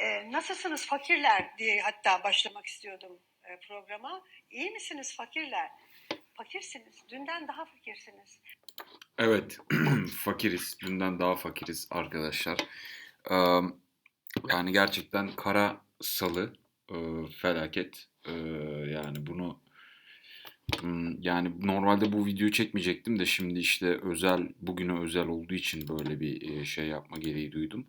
Ee, nasılsınız fakirler diye hatta başlamak istiyordum e, programa. İyi misiniz fakirler? Fakirsiniz. Dünden daha fakirsiniz. Evet, fakiriz. Dünden daha fakiriz arkadaşlar. Eee, yani gerçekten kara salı eee, felaket. Eee, yani bunu hmm, yani normalde bu videoyu çekmeyecektim de şimdi işte özel bugüne özel olduğu için böyle bir e, şey yapma gereği duydum.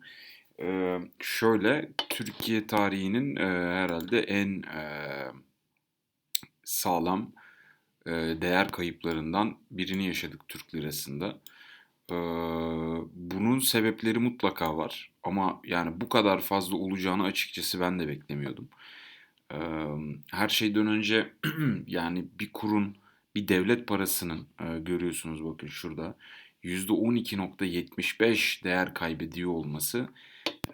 Eee, şöyle Türkiye tarihinin eee, herhalde en eee, sağlam eee, değer kayıplarından birini yaşadık Türk lirasında. Eee, bunun sebepleri mutlaka var ama yani bu kadar fazla olacağını açıkçası ben de beklemiyordum. Eee, her şeyden önce yani bir kurun, bir devlet parasının eee, görüyorsunuz bakın şurada %12.75 değer kaybediyor olması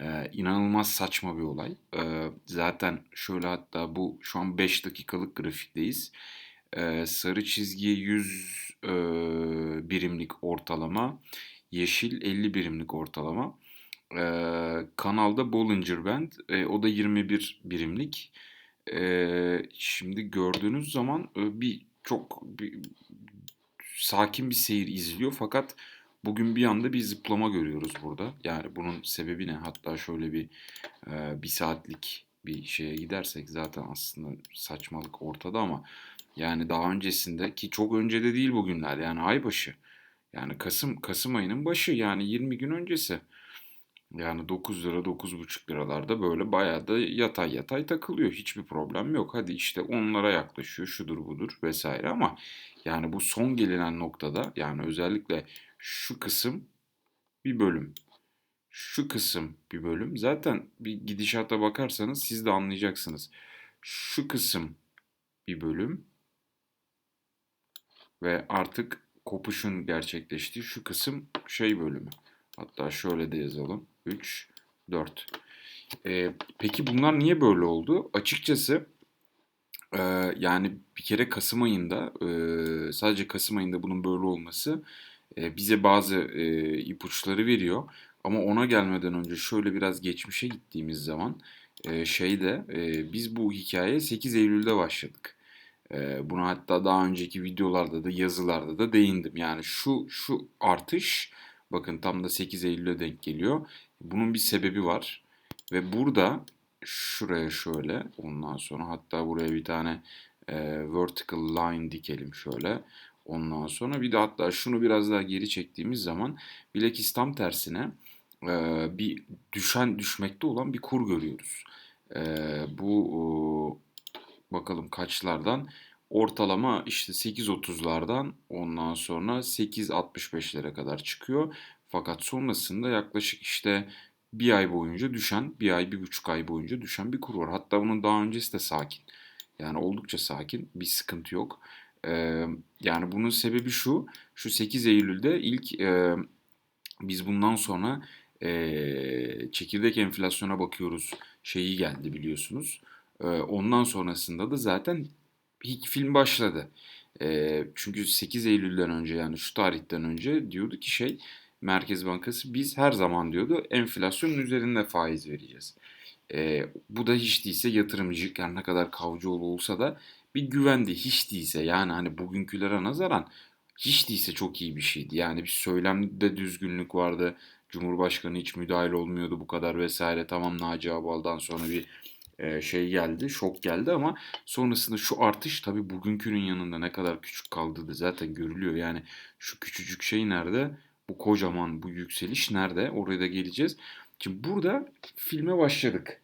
eee, inanılmaz saçma bir olay. Eee, zaten şöyle hatta bu şu an 5 dakikalık grafikteyiz. Eee, sarı çizgi 100 eee, birimlik ortalama, yeşil 50 birimlik ortalama. Eee, kanalda Bollinger Band, eee, o da 21 birimlik. Eee, şimdi gördüğünüz zaman e, bir çok bir, sakin bir seyir izliyor fakat bugün bir anda bir zıplama görüyoruz burada. Yani bunun sebebi ne? Hatta şöyle bir e, bir saatlik bir şeye gidersek zaten aslında saçmalık ortada ama yani daha öncesinde ki çok önce de değil bugünler yani ay başı. Yani Kasım Kasım ayının başı yani 20 gün öncesi. Yani 9 lira 9,5 liralarda böyle bayağı da yatay yatay takılıyor. Hiçbir problem yok. Hadi işte onlara yaklaşıyor şudur budur vesaire ama yani bu son gelinen noktada yani özellikle şu kısım bir bölüm. Şu kısım bir bölüm. Zaten bir gidişata bakarsanız siz de anlayacaksınız. Şu kısım bir bölüm ve artık kopuşun gerçekleştiği şu kısım şey bölümü. Hatta şöyle de yazalım. 3, 4. Ee, peki bunlar niye böyle oldu? Açıkçası e, yani bir kere Kasım ayında e, sadece Kasım ayında bunun böyle olması bize bazı e, ipuçları veriyor. Ama ona gelmeden önce şöyle biraz geçmişe gittiğimiz zaman e, şeyde e, biz bu hikayeye 8 Eylül'de başladık. E, buna hatta daha önceki videolarda da yazılarda da değindim. Yani şu şu artış bakın tam da 8 Eylül'e denk geliyor. Bunun bir sebebi var. Ve burada şuraya şöyle ondan sonra hatta buraya bir tane e, vertical line dikelim şöyle. Ondan sonra bir de hatta şunu biraz daha geri çektiğimiz zaman bilakis tam tersine e, bir düşen düşmekte olan bir kur görüyoruz. E, bu o, bakalım kaçlardan ortalama işte 8.30'lardan ondan sonra 8.65'lere kadar çıkıyor. Fakat sonrasında yaklaşık işte bir ay boyunca düşen, bir ay, bir buçuk ay boyunca düşen bir kur var. Hatta bunun daha öncesi de sakin. Yani oldukça sakin, bir sıkıntı yok. Yani bunun sebebi şu, şu 8 Eylül'de ilk e, biz bundan sonra e, çekirdek enflasyona bakıyoruz şeyi geldi biliyorsunuz. E, ondan sonrasında da zaten ilk film başladı. E, çünkü 8 Eylül'den önce yani şu tarihten önce diyordu ki şey Merkez Bankası biz her zaman diyordu enflasyonun üzerinde faiz vereceğiz. E, bu da hiç değilse yatırımcı yani ne kadar Kavcıoğlu olsa da bir güvendi hiç değilse yani hani bugünkülere nazaran hiç değilse çok iyi bir şeydi. Yani bir söylemde düzgünlük vardı. Cumhurbaşkanı hiç müdahil olmuyordu bu kadar vesaire. Tamam Naci Abal'dan sonra bir e, şey geldi, şok geldi ama sonrasında şu artış tabii bugünkünün yanında ne kadar küçük kaldığı da zaten görülüyor. Yani şu küçücük şey nerede? Bu kocaman bu yükseliş nerede? Oraya da geleceğiz. Şimdi burada filme başladık.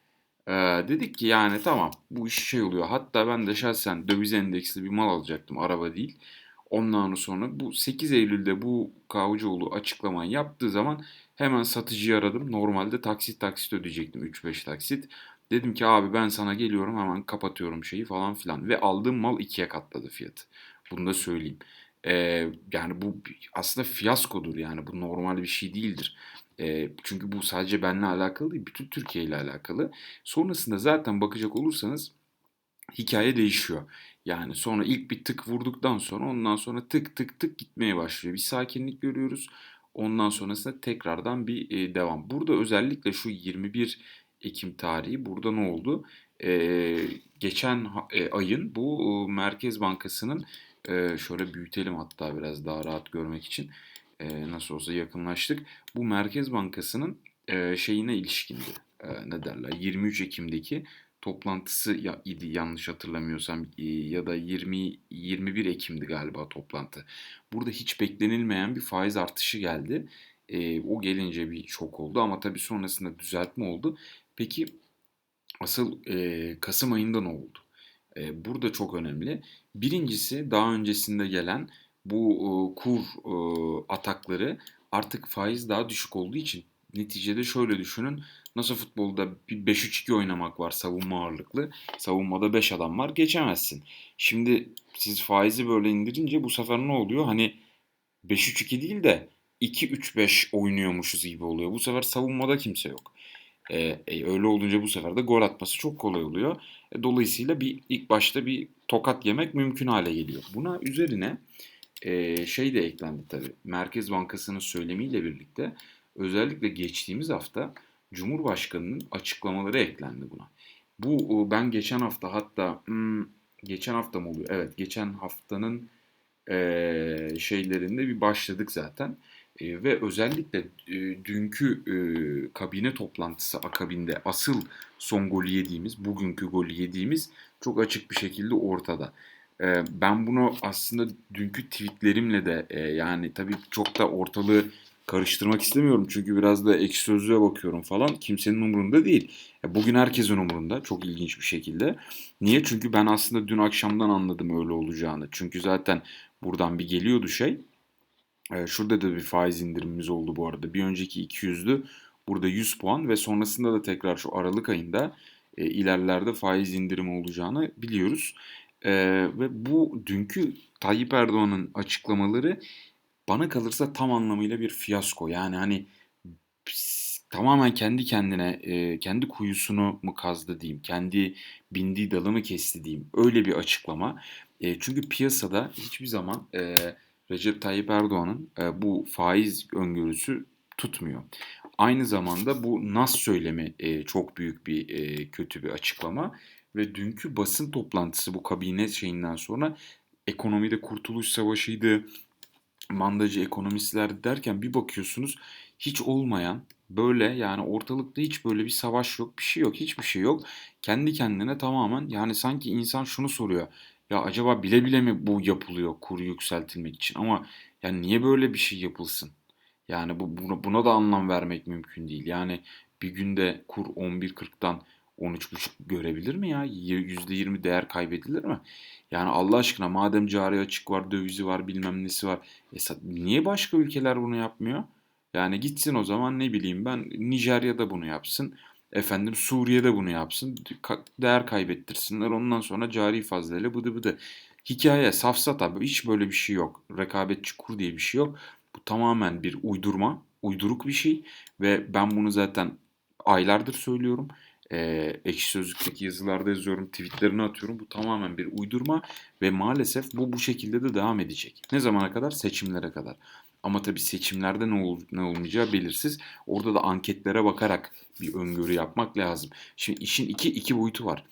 Ee, dedik ki yani tamam bu iş şey oluyor. Hatta ben de şahsen döviz endeksli bir mal alacaktım araba değil. Ondan sonra bu 8 Eylül'de bu Kavcıoğlu açıklamayı yaptığı zaman hemen satıcıyı aradım. Normalde taksit taksit ödeyecektim 3-5 taksit. Dedim ki abi ben sana geliyorum hemen kapatıyorum şeyi falan filan. Ve aldığım mal ikiye katladı fiyatı. Bunu da söyleyeyim. Ee, yani bu aslında fiyaskodur yani bu normal bir şey değildir. Çünkü bu sadece benimle alakalı değil bütün Türkiye ile alakalı. Sonrasında zaten bakacak olursanız hikaye değişiyor. Yani sonra ilk bir tık vurduktan sonra ondan sonra tık tık tık gitmeye başlıyor. Bir sakinlik görüyoruz. Ondan sonrasında tekrardan bir e, devam. Burada özellikle şu 21 Ekim tarihi. Burada ne oldu? Ee, geçen e, ayın bu e, Merkez Bankası'nın e, şöyle büyütelim hatta biraz daha rahat görmek için. E, nasıl olsa yakınlaştık. Bu Merkez Bankası'nın e, şeyine ilişkindi. E, ne derler? 23 Ekim'deki toplantısı ya, idi yanlış hatırlamıyorsam e, ya da 20 21 Ekim'di galiba toplantı. Burada hiç beklenilmeyen bir faiz artışı geldi. E, o gelince bir şok oldu ama tabii sonrasında düzeltme oldu. Peki asıl e, Kasım ayında ne oldu? E, burada çok önemli. Birincisi daha öncesinde gelen bu kur atakları artık faiz daha düşük olduğu için neticede şöyle düşünün. Nasıl futbolda bir 5-3-2 oynamak var savunma ağırlıklı. Savunmada 5 adam var geçemezsin. Şimdi siz faizi böyle indirince bu sefer ne oluyor? Hani 5-3-2 değil de 2-3-5 oynuyormuşuz gibi oluyor. Bu sefer savunmada kimse yok. E, e, öyle olunca bu sefer de gol atması çok kolay oluyor. E, dolayısıyla bir ilk başta bir tokat yemek mümkün hale geliyor. Buna üzerine şey de eklendi tabii. Merkez Bankası'nın söylemiyle birlikte özellikle geçtiğimiz hafta Cumhurbaşkanı'nın açıklamaları eklendi buna. Bu ben geçen hafta hatta hmm, geçen hafta mı oluyor? Evet geçen haftanın şeylerinde bir başladık zaten. Ve özellikle dünkü e, kabine toplantısı akabinde asıl son golü yediğimiz, bugünkü golü yediğimiz çok açık bir şekilde ortada. Ben bunu aslında dünkü tweetlerimle de yani tabii çok da ortalığı karıştırmak istemiyorum. Çünkü biraz da ekşi sözlüğe bakıyorum falan. Kimsenin umurunda değil. E, bugün herkesin umurunda. Çok ilginç bir şekilde. Niye? Çünkü ben aslında dün akşamdan anladım öyle olacağını. Çünkü zaten buradan bir geliyordu şey. Şurada da bir faiz indirimimiz oldu bu arada. Bir önceki 200'dü. Burada 100 puan ve sonrasında da tekrar şu Aralık ayında ilerlerde faiz indirimi olacağını biliyoruz. E, ve bu dünkü Tayyip Erdoğan'ın açıklamaları bana kalırsa tam anlamıyla bir fiyasko. Yani hani tamamen kendi kendine, e, kendi kuyusunu mu kazdı diyeyim, kendi bindiği dalı mı kesti diyeyim. Öyle bir açıklama. E, çünkü piyasada hiçbir zaman e, Recep Tayyip Erdoğan'ın e, bu faiz öngörüsü tutmuyor. Aynı zamanda bu nas söylemi e, çok büyük bir e, kötü bir açıklama ve dünkü basın toplantısı bu kabine şeyinden sonra ekonomide kurtuluş savaşıydı, mandacı ekonomistler derken bir bakıyorsunuz hiç olmayan böyle yani ortalıkta hiç böyle bir savaş yok, bir şey yok, hiçbir şey yok. Kendi kendine tamamen yani sanki insan şunu soruyor. Ya acaba bile bile mi bu yapılıyor kuru yükseltilmek için? Ama yani niye böyle bir şey yapılsın? Yani bu buna, buna da anlam vermek mümkün değil. Yani bir günde kur 11.40'dan 13.5 görebilir mi ya? %20 değer kaybedilir mi? Yani Allah aşkına madem cari açık var, dövizi var, bilmem nesi var. E, niye başka ülkeler bunu yapmıyor? Yani gitsin o zaman ne bileyim ben Nijerya'da bunu yapsın. Efendim Suriye'de bunu yapsın. Değer kaybettirsinler. Ondan sonra cari fazlayla bıdı bıdı. Hikaye, safsata hiç böyle bir şey yok. Rekabetçi kur diye bir şey yok. Bu tamamen bir uydurma, uyduruk bir şey ve ben bunu zaten aylardır söylüyorum. E, ekşi Sözlük'teki yazılarda yazıyorum, tweetlerini atıyorum. Bu tamamen bir uydurma ve maalesef bu bu şekilde de devam edecek. Ne zamana kadar? Seçimlere kadar. Ama tabii seçimlerde ne, ol, ne olmayacağı belirsiz. Orada da anketlere bakarak bir öngörü yapmak lazım. Şimdi işin iki, iki boyutu var.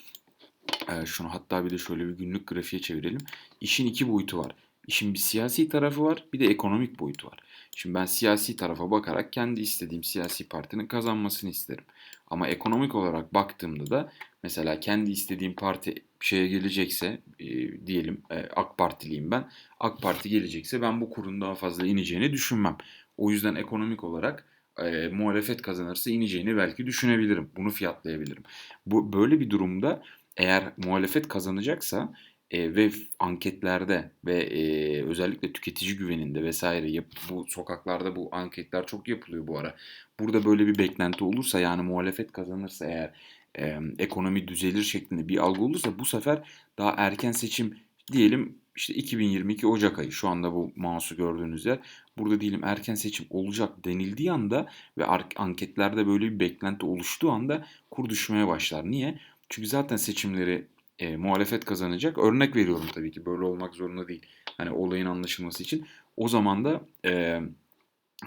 Ee, şunu hatta bir de şöyle bir günlük grafiğe çevirelim. İşin iki boyutu var. İşin bir siyasi tarafı var, bir de ekonomik boyutu var. Şimdi ben siyasi tarafa bakarak kendi istediğim siyasi partinin kazanmasını isterim. Ama ekonomik olarak baktığımda da mesela kendi istediğim parti şeye gelecekse e, diyelim e, AK Partiliyim ben. AK Parti gelecekse ben bu kurun daha fazla ineceğini düşünmem. O yüzden ekonomik olarak e, muhalefet kazanırsa ineceğini belki düşünebilirim. Bunu fiyatlayabilirim. Bu böyle bir durumda eğer muhalefet kazanacaksa e, ve anketlerde ve e, özellikle tüketici güveninde vesaire yap, bu sokaklarda bu anketler çok yapılıyor bu ara. Burada böyle bir beklenti olursa yani muhalefet kazanırsa eğer e, ekonomi düzelir şeklinde bir algı olursa bu sefer daha erken seçim diyelim işte 2022 Ocak ayı şu anda bu mouse'u gördüğünüz yer. Burada diyelim erken seçim olacak denildiği anda ve anketlerde böyle bir beklenti oluştuğu anda kur düşmeye başlar. Niye? Çünkü zaten seçimleri e, muhalefet kazanacak. Örnek veriyorum tabii ki böyle olmak zorunda değil. Hani olayın anlaşılması için. O zaman da e,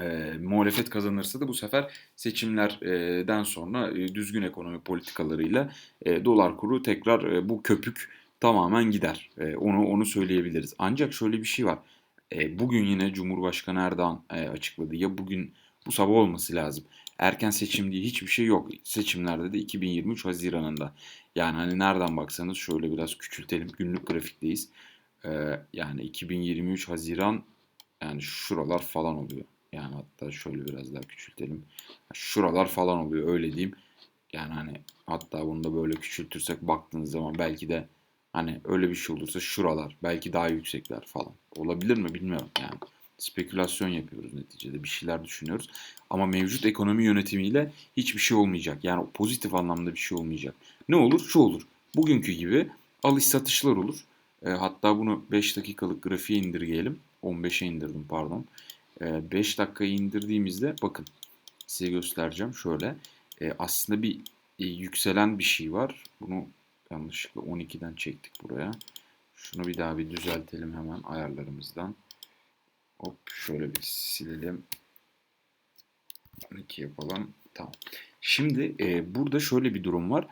e, muhalefet kazanırsa da bu sefer seçimlerden sonra e, düzgün ekonomi politikalarıyla e, dolar kuru tekrar e, bu köpük tamamen gider. E, onu onu söyleyebiliriz. Ancak şöyle bir şey var. E, bugün yine Cumhurbaşkanı Erdoğan e, açıkladı. Ya bugün bu sabah olması lazım. Erken seçim diye hiçbir şey yok. Seçimlerde de 2023 Haziran'ında. Yani hani nereden baksanız şöyle biraz küçültelim. Günlük grafikteyiz. E, yani 2023 Haziran yani şuralar falan oluyor. Yani hatta şöyle biraz daha küçültelim. Şuralar falan oluyor öyle diyeyim. Yani hani hatta bunu da böyle küçültürsek baktığınız zaman belki de hani öyle bir şey olursa şuralar belki daha yüksekler falan. Olabilir mi bilmiyorum yani. Spekülasyon yapıyoruz neticede bir şeyler düşünüyoruz. Ama mevcut ekonomi yönetimiyle hiçbir şey olmayacak. Yani pozitif anlamda bir şey olmayacak. Ne olur? Şu olur. Bugünkü gibi alış satışlar olur. E, hatta bunu 5 dakikalık grafiğe indirgeyelim. 15'e indirdim pardon. 5 dakikayı indirdiğimizde bakın size göstereceğim şöyle. E, aslında bir e, yükselen bir şey var. Bunu yanlışlıkla 12'den çektik buraya. Şunu bir daha bir düzeltelim hemen ayarlarımızdan. Hop şöyle bir silelim. 12 yapalım. Tamam. Şimdi e, burada şöyle bir durum var.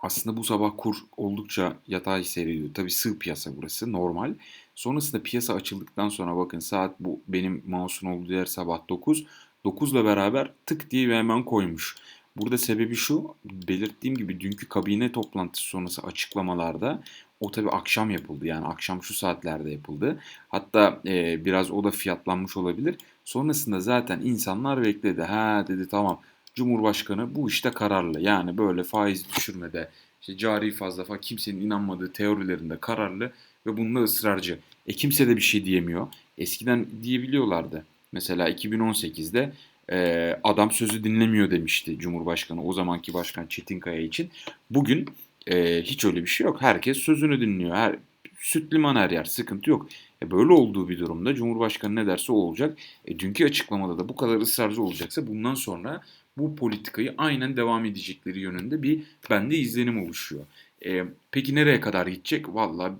Aslında bu sabah kur oldukça yatay seyrediyor. Tabii sığ piyasa burası normal. Sonrasında piyasa açıldıktan sonra bakın saat bu benim mouse'un olduğu yer sabah 9. 9 ile beraber tık diye hemen koymuş. Burada sebebi şu belirttiğim gibi dünkü kabine toplantısı sonrası açıklamalarda o tabi akşam yapıldı yani akşam şu saatlerde yapıldı. Hatta e, biraz o da fiyatlanmış olabilir. Sonrasında zaten insanlar bekledi. Ha dedi tamam Cumhurbaşkanı bu işte kararlı. Yani böyle faiz düşürmede, işte cari fazla falan kimsenin inanmadığı teorilerinde kararlı ve bunda ısrarcı. E kimse de bir şey diyemiyor. Eskiden diyebiliyorlardı. Mesela 2018'de e, adam sözü dinlemiyor demişti Cumhurbaşkanı o zamanki başkan Çetinkaya için. Bugün e, hiç öyle bir şey yok. Herkes sözünü dinliyor. Her, süt liman her yer sıkıntı yok. E, böyle olduğu bir durumda Cumhurbaşkanı ne derse o olacak. E, dünkü açıklamada da bu kadar ısrarcı olacaksa bundan sonra bu politikayı aynen devam edecekleri yönünde bir bende izlenim oluşuyor. E, peki nereye kadar gidecek? Valla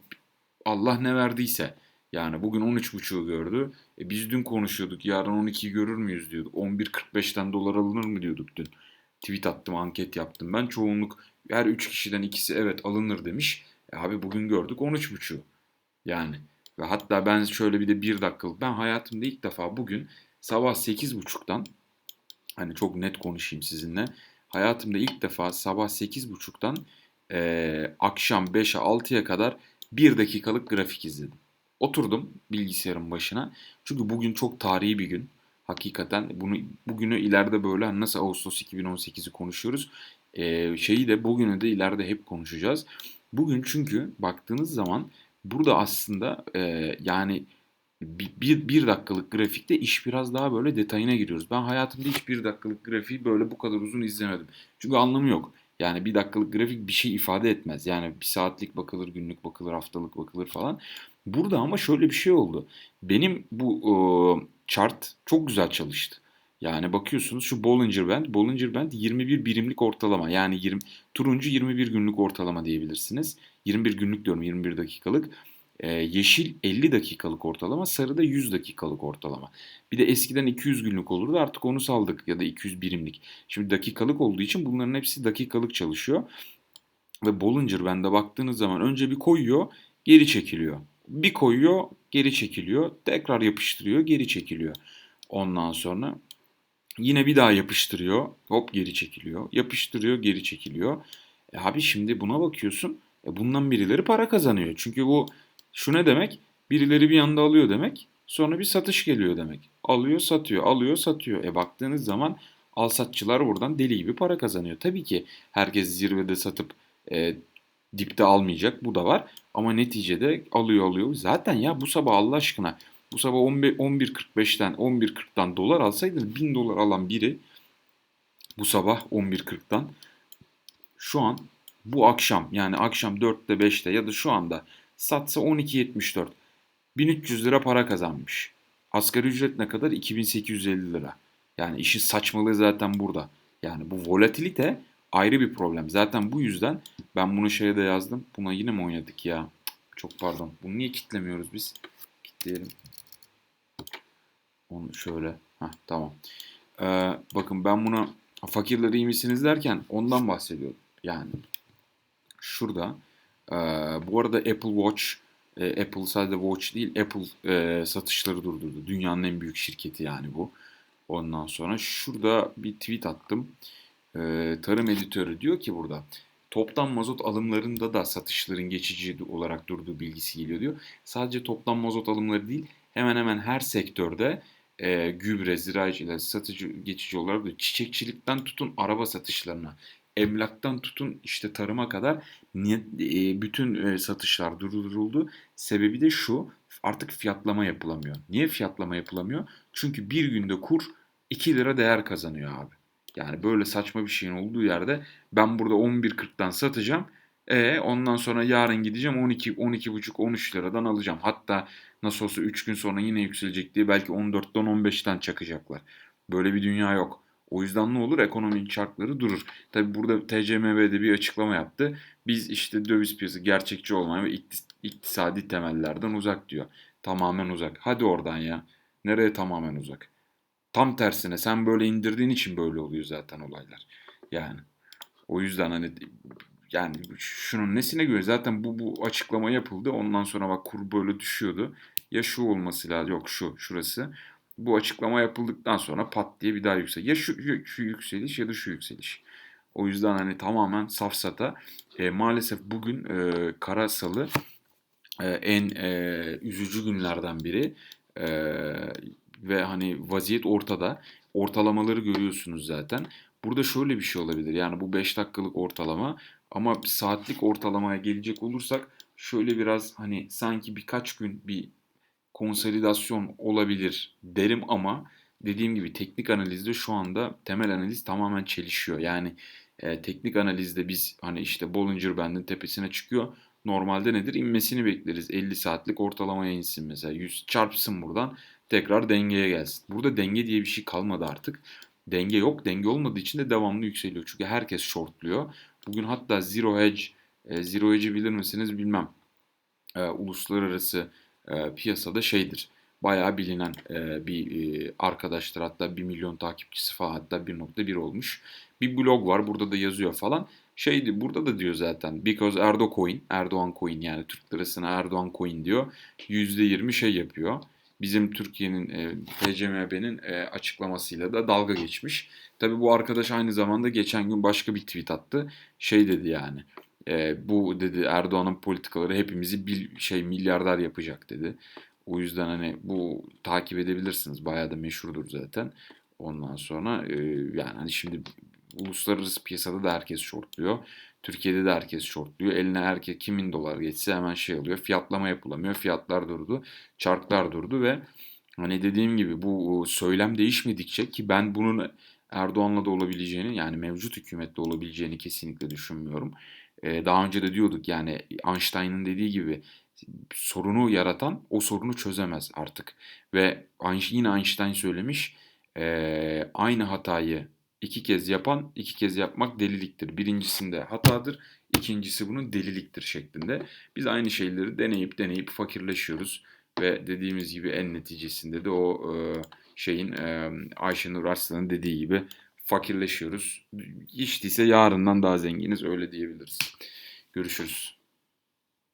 Allah ne verdiyse. Yani bugün 13.5'u gördü. E biz dün konuşuyorduk. Yarın 12'yi görür müyüz diyorduk. 11.45'ten dolar alınır mı diyorduk dün. Tweet attım, anket yaptım. Ben çoğunluk her 3 kişiden ikisi evet alınır demiş. E abi bugün gördük 13.5'u. Yani ve hatta ben şöyle bir de bir dakikalık ben hayatımda ilk defa bugün sabah 8.30'dan hani çok net konuşayım sizinle. Hayatımda ilk defa sabah 8.30'dan e, akşam 5'e 6'ya kadar bir dakikalık grafik izledim. Oturdum bilgisayarın başına. Çünkü bugün çok tarihi bir gün. Hakikaten bunu bugünü ileride böyle hani nasıl Ağustos 2018'i konuşuyoruz. Ee, şeyi de bugünü de ileride hep konuşacağız. Bugün çünkü baktığınız zaman burada aslında e, yani bir, bir, bir dakikalık grafikte iş biraz daha böyle detayına giriyoruz. Ben hayatımda hiç bir dakikalık grafiği böyle bu kadar uzun izlemedim. Çünkü anlamı yok. Yani bir dakikalık grafik bir şey ifade etmez. Yani bir saatlik bakılır, günlük bakılır, haftalık bakılır falan. Burada ama şöyle bir şey oldu. Benim bu e, chart çok güzel çalıştı. Yani bakıyorsunuz şu Bollinger Band, Bollinger Band 21 birimlik ortalama. Yani 20 turuncu 21 günlük ortalama diyebilirsiniz. 21 günlük diyorum 21 dakikalık. Ee, yeşil 50 dakikalık ortalama, sarı da 100 dakikalık ortalama. Bir de eskiden 200 günlük olurdu artık onu saldık ya da 200 birimlik. Şimdi dakikalık olduğu için bunların hepsi dakikalık çalışıyor. Ve Bollinger Band'e baktığınız zaman önce bir koyuyor, geri çekiliyor. Bir koyuyor, geri çekiliyor. Tekrar yapıştırıyor, geri çekiliyor. Ondan sonra yine bir daha yapıştırıyor. Hop geri çekiliyor. Yapıştırıyor, geri çekiliyor. E abi şimdi buna bakıyorsun. E bundan birileri para kazanıyor. Çünkü bu şu ne demek? Birileri bir anda alıyor demek. Sonra bir satış geliyor demek. Alıyor, satıyor, alıyor, satıyor. E baktığınız zaman alsatçılar buradan deli gibi para kazanıyor. Tabii ki herkes zirvede satıp e, dipte almayacak. Bu da var. Ama neticede alıyor alıyor. Zaten ya bu sabah Allah aşkına bu sabah 11.45'ten 11.40'dan dolar alsaydınız 1000 dolar alan biri bu sabah 11.40'dan şu an bu akşam yani akşam 4'te 5'te ya da şu anda satsa 12.74 1300 lira para kazanmış. Asgari ücret ne kadar? 2850 lira. Yani işin saçmalığı zaten burada. Yani bu volatilite ayrı bir problem. Zaten bu yüzden ben bunu şeye de yazdım. Buna yine mi oynadık ya? Çok pardon. Bunu niye kitlemiyoruz biz? Kitleyelim. Onu şöyle. Heh. Tamam. Ee, bakın ben buna fakirler iyi misiniz derken ondan bahsediyorum. Yani şurada e, bu arada Apple Watch e, Apple sadece Watch değil Apple e, satışları durdurdu. Dünyanın en büyük şirketi yani bu. Ondan sonra şurada bir tweet attım. E, tarım editörü diyor ki burada toptan mazot alımlarında da satışların geçici olarak durduğu bilgisi geliyor diyor. Sadece toptan mazot alımları değil hemen hemen her sektörde e, gübre, ziraat satıcı geçici olarak da çiçekçilikten tutun araba satışlarına, emlaktan tutun işte tarıma kadar niye, e, bütün e, satışlar durduruldu. Sebebi de şu artık fiyatlama yapılamıyor. Niye fiyatlama yapılamıyor? Çünkü bir günde kur 2 lira değer kazanıyor abi. Yani böyle saçma bir şeyin olduğu yerde ben burada 11.40'dan satacağım. E ondan sonra yarın gideceğim 12 12,5 13 liradan alacağım. Hatta nasıl olsa 3 gün sonra yine yükselecek diye belki 14'ten 15'ten çakacaklar. Böyle bir dünya yok. O yüzden ne olur? Ekonominin çarkları durur. Tabi burada TCMB'de bir açıklama yaptı. Biz işte döviz piyasası gerçekçi olmayan ve iktis- iktisadi temellerden uzak diyor. Tamamen uzak. Hadi oradan ya. Nereye tamamen uzak? Tam tersine sen böyle indirdiğin için böyle oluyor zaten olaylar. Yani o yüzden hani yani şunun nesine göre zaten bu bu açıklama yapıldı. Ondan sonra bak kur böyle düşüyordu. Ya şu olması lazım. Yok şu şurası. Bu açıklama yapıldıktan sonra pat diye bir daha yüksel. Ya şu, şu yükseliş ya da şu yükseliş. O yüzden hani tamamen safsata. E, maalesef bugün e, kara salı e, en e, üzücü günlerden biri. E, ve hani vaziyet ortada. Ortalamaları görüyorsunuz zaten. Burada şöyle bir şey olabilir. Yani bu 5 dakikalık ortalama ama saatlik ortalamaya gelecek olursak şöyle biraz hani sanki birkaç gün bir konsolidasyon olabilir derim ama dediğim gibi teknik analizde şu anda temel analiz tamamen çelişiyor. Yani e, teknik analizde biz hani işte Bollinger Band'in tepesine çıkıyor. Normalde nedir? İnmesini bekleriz. 50 saatlik ortalamaya insin mesela. 100 çarpsın buradan tekrar dengeye gelsin. Burada denge diye bir şey kalmadı artık. Denge yok. Denge olmadığı için de devamlı yükseliyor. Çünkü herkes shortluyor. Bugün hatta Zero Hedge, e, Zero Hedge'i bilir misiniz bilmem. E, uluslararası e, piyasada şeydir. Bayağı bilinen e, bir e, arkadaştır. Hatta 1 milyon takipçisi falan hatta 1.1 olmuş. Bir blog var burada da yazıyor falan. Şeydi burada da diyor zaten. Because Erdo Coin, Erdoğan Coin yani Türk lirasına Erdoğan Coin diyor. %20 şey yapıyor. Bizim Türkiye'nin e, TCMB'nin e, açıklamasıyla da dalga geçmiş. Tabi bu arkadaş aynı zamanda geçen gün başka bir tweet attı. Şey dedi yani. E, bu dedi Erdoğan'ın politikaları hepimizi bir şey milyarder yapacak dedi. O yüzden hani bu takip edebilirsiniz. Bayağı da meşhurdur zaten. Ondan sonra e, yani hani şimdi uluslararası piyasada da herkes shortluyor. Türkiye'de de herkes shortluyor. Eline herkes kimin dolar geçse hemen şey alıyor. Fiyatlama yapılamıyor. Fiyatlar durdu. Çarklar durdu ve hani dediğim gibi bu söylem değişmedikçe ki ben bunun Erdoğan'la da olabileceğini yani mevcut hükümette olabileceğini kesinlikle düşünmüyorum. Ee, daha önce de diyorduk yani Einstein'ın dediği gibi sorunu yaratan o sorunu çözemez artık. Ve yine Einstein söylemiş e, aynı hatayı iki kez yapan iki kez yapmak deliliktir. Birincisinde hatadır, ikincisi bunun deliliktir şeklinde. Biz aynı şeyleri deneyip deneyip fakirleşiyoruz ve dediğimiz gibi en neticesinde de o e, şeyin e, Ayşenur Arslan'ın dediği gibi fakirleşiyoruz. Hiç değilse yarından daha zenginiz öyle diyebiliriz. Görüşürüz.